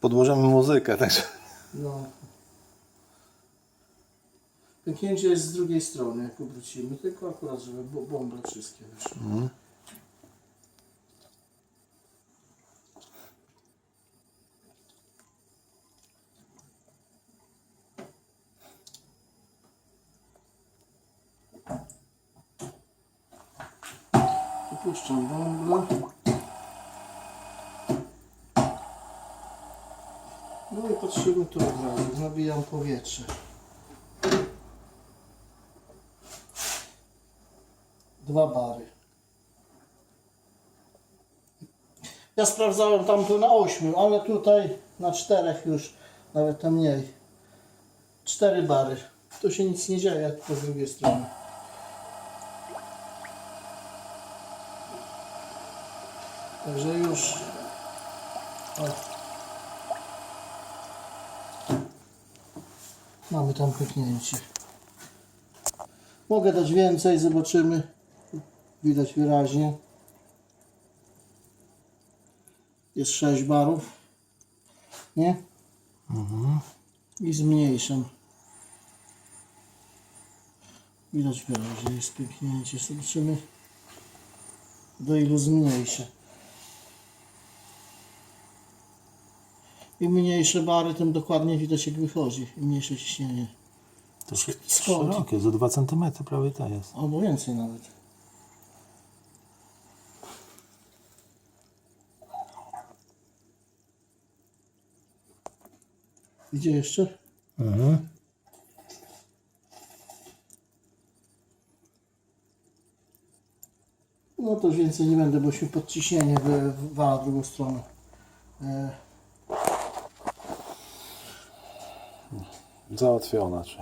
podłożymy muzykę, także... No. Pęknięcie jest z drugiej strony, jak obrócimy, tylko akurat, żeby bo- bąble wszystkie wyszły. Wypuszczam bąble. No i patrzymy tu od razu, nabijam powietrze. Dwa bary. Ja sprawdzałem tam tu na ośmiu, ale tutaj na czterech już, nawet tam mniej. Cztery bary. Tu się nic nie dzieje, tylko z drugiej strony. Także już. O. Mamy tam pyknięcie. Mogę dać więcej, zobaczymy. Widać wyraźnie. Jest 6 barów. Nie? I zmniejszam. Widać wyraźnie jest pyknięcie. Zobaczymy do ilu zmniejszę. Im mniejsze bary, tym dokładnie widać jak wychodzi. Im mniejsze ciśnienie. To jest szerokie, za 2 cm prawie to jest. Albo więcej nawet. Gdzie jeszcze? Mhm. No to już więcej nie będę, bo się podciśnienie wywala w drugą stronę. E, Załatwiona, czy...